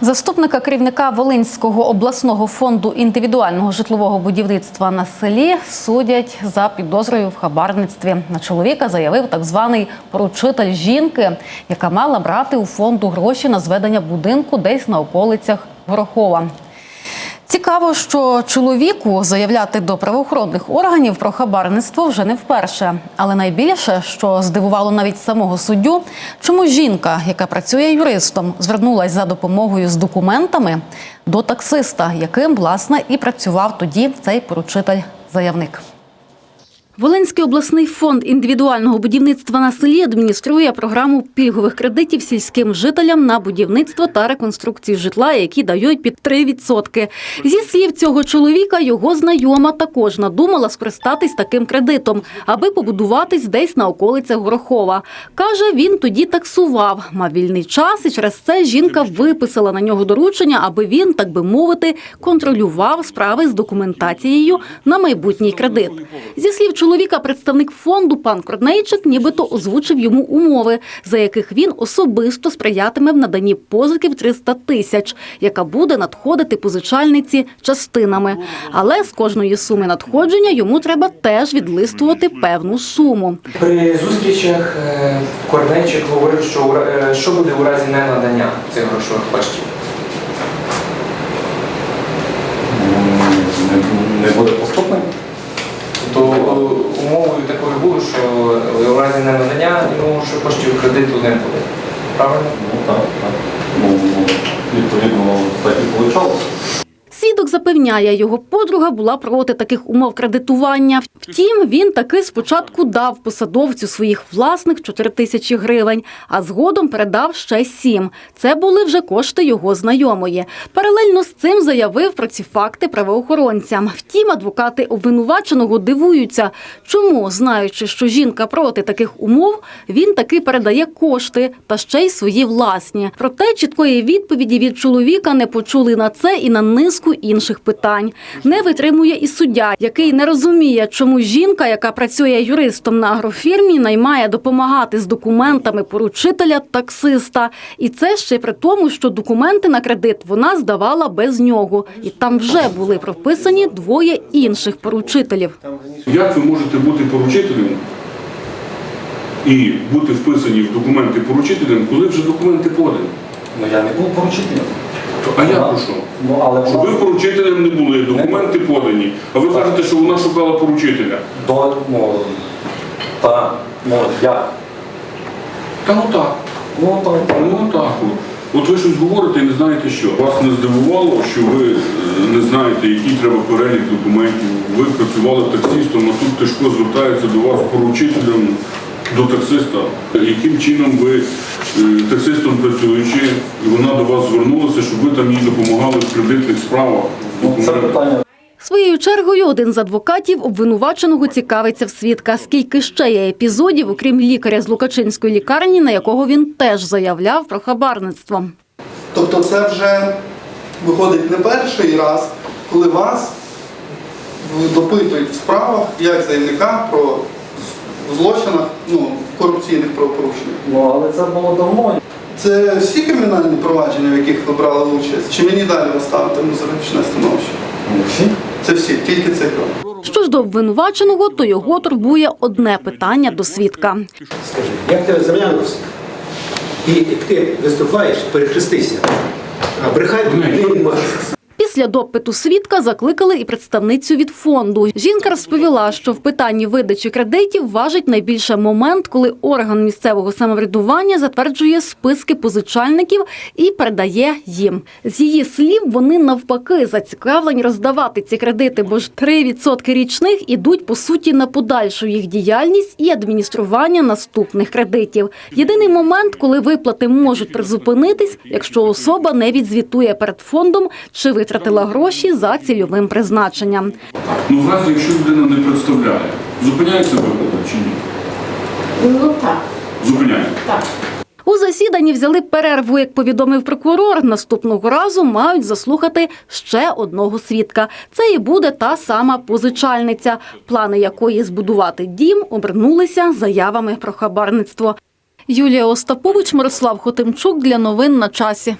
Заступника керівника Волинського обласного фонду індивідуального житлового будівництва на селі судять за підозрою в хабарництві. На чоловіка заявив так званий поручитель жінки, яка мала брати у фонду гроші на зведення будинку десь на околицях Горохова. Цікаво, що чоловіку заявляти до правоохоронних органів про хабарництво вже не вперше. Але найбільше, що здивувало навіть самого суддю, чому жінка, яка працює юристом, звернулася за допомогою з документами до таксиста, яким власне і працював тоді цей поручитель-заявник. Волинський обласний фонд індивідуального будівництва на селі адмініструє програму пільгових кредитів сільським жителям на будівництво та реконструкцію житла, які дають під 3%. Зі слів цього чоловіка, його знайома також надумала скористатись таким кредитом, аби побудуватись десь на околицях Горохова. Каже, він тоді таксував, мав вільний час, і через це жінка виписала на нього доручення, аби він, так би мовити, контролював справи з документацією на майбутній кредит. Зі слів чоловіка, представник фонду пан Корнейчик нібито озвучив йому умови, за яких він особисто сприятиме в наданні позики в 300 тисяч, яка буде надходити позичальниці частинами. Але з кожної суми надходження йому треба теж відлистувати певну суму. При зустрічах е, Корнейчик говорив, що, е, що буде у разі ненадання цих грошових коштів. не, не буде поступним. То е, умовою такою було, що у разі ненадання йому що коштів кредиту не буде. Правильно? Ну так, так. Ну, відповідно, так і вийшло. Свідок запевняє, його подруга була проти таких умов кредитування. Втім, він таки спочатку дав посадовцю своїх власних 4 тисячі гривень, а згодом передав ще сім. Це були вже кошти його знайомої. Паралельно з цим заявив про ці факти правоохоронцям. Втім, адвокати обвинуваченого дивуються, чому, знаючи, що жінка проти таких умов, він таки передає кошти та ще й свої власні. Проте чіткої відповіді від чоловіка не почули на це і на низку інших питань. Не витримує і суддя, який не розуміє, чому жінка, яка працює юристом на агрофірмі, наймає допомагати з документами поручителя таксиста. І це ще при тому, що документи на кредит вона здавала без нього, і там вже були прописані двоє інших поручителів. Як ви можете бути поручителем і бути вписані в документи поручителем, коли вже документи подані? Ну я не був поручителем. А я про що? Ну, але Щоб ви поручителем не були, документи подані. А ви кажете, що вона шукала поручителя. до, ну, та, ну, як? Та ну так. Ну, так, Ну так. От. От ви щось говорите і не знаєте що. Вас не здивувало, що ви е, не знаєте, який треба перелік документів. Ви працювали таксистом, а тут Тишко звертається до вас поручителем до таксиста. Яким чином ви е, таксистом працюючи, і вона до вас звернулася, щоб ви там їй допомагали в кредитних справах? ну, це питання Своєю чергою один з адвокатів обвинуваченого цікавиться в свідка, скільки ще є епізодів, окрім лікаря з Лукачинської лікарні, на якого він теж заявляв про хабарництво. Тобто це вже виходить не перший раз, коли вас допитують в справах як заявника про злочинах, ну, корупційних правопорушеннях. Ну, але це було давно. Це всі кримінальні провадження, в яких ви брали участь? Чи мені далі ви ставите музичне становище? Ну, всі. Це всі, тільки крок. Що ж до обвинуваченого, то його турбує одне питання до свідка. Скажи, як ти зам'янувся? І як ти виступаєш, перехрестися. А брехати не можеш. Після допиту свідка закликали і представницю від фонду. Жінка розповіла, що в питанні видачі кредитів важить найбільше момент, коли орган місцевого самоврядування затверджує списки позичальників і передає їм. З її слів, вони навпаки зацікавлені роздавати ці кредити, бо ж 3% річних ідуть по суті на подальшу їх діяльність і адміністрування наступних кредитів. Єдиний момент, коли виплати можуть призупинитись, якщо особа не відзвітує перед фондом чи витратила гроші за цільовим призначенням. Ну, в разі, якщо людина не представляє, зупиняється виплата чи ні? Ну так, Зупиняє. так. У засіданні взяли перерву, як повідомив прокурор. Наступного разу мають заслухати ще одного свідка. Це і буде та сама позичальниця, плани якої збудувати дім обернулися заявами про хабарництво. Юлія Остапович, Мирослав Хотимчук для новин на часі.